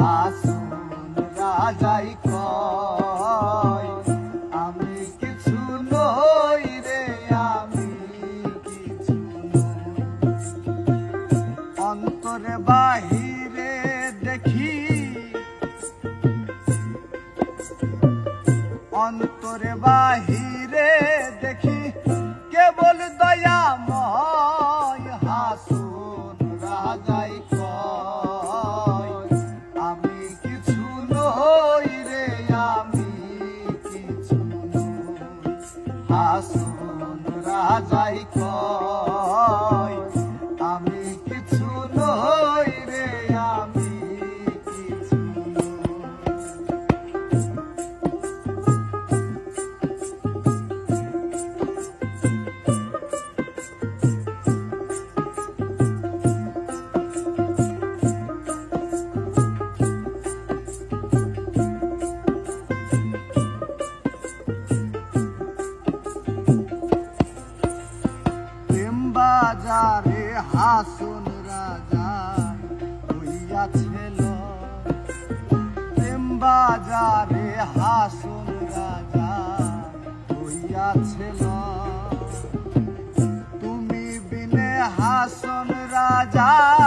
আসুন রাজাই কয় আমি কিছু নই রে আমি কিছু অন্তরে বাহিরে দেখি। অন্তরে বাহিরে রাজাই কয় বাজারে হাসুন রাজা হইয়াছিল বাজারে হাসুন রাজা হইয়াছিল তুমি বিনে হাসন রাজাই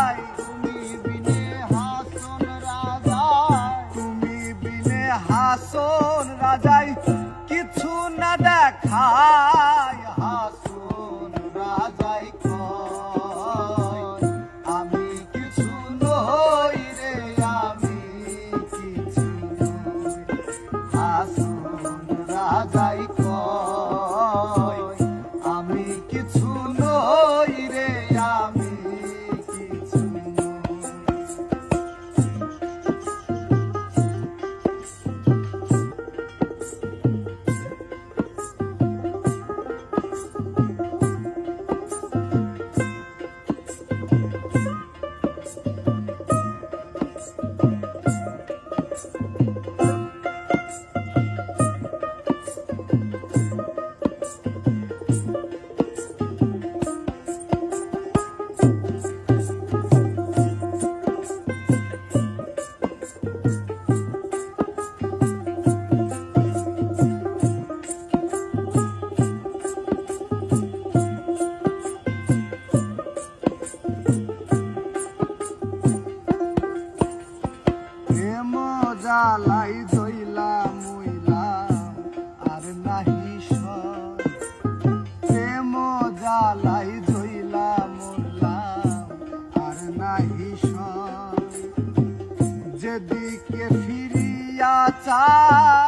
জইলা মইলা আর নাহি। প্রেম জ্বালাই জইলা মরলাম আর নাহি। যেদিকে ফিরিয়া চাই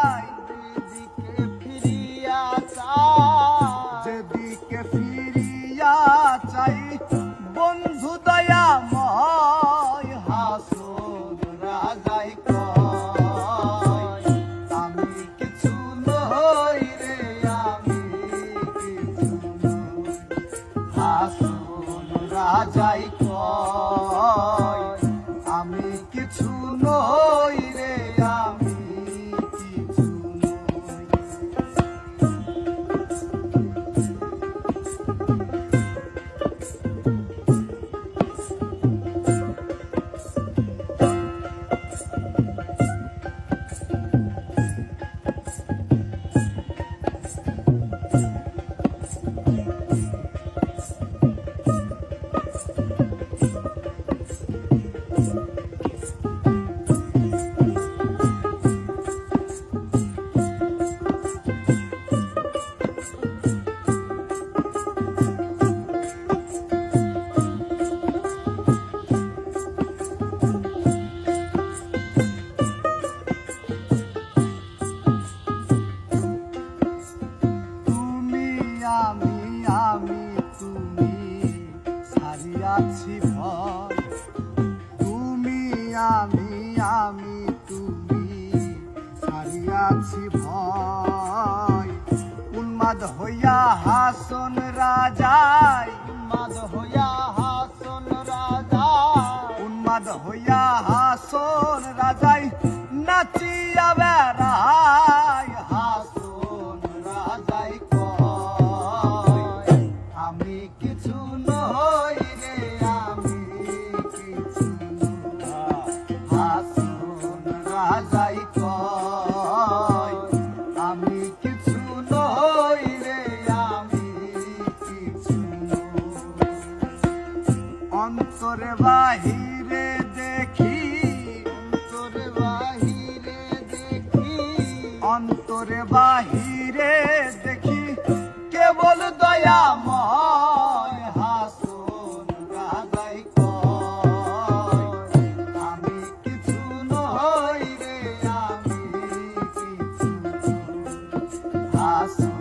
আমি আমি তুমি সারিয়াছি ভয়। উন্মাদ হইয়া হাসন রাজায় উন্মাদ হইয়া রাজাই কয়, আমি কিছু নই রে, আমি কিছু অন্তরে বাহিরে দেখি, অন্তরে বাহিরে দেখি, অন্তরে বাহিরে দেখি, কেবল দয়া us.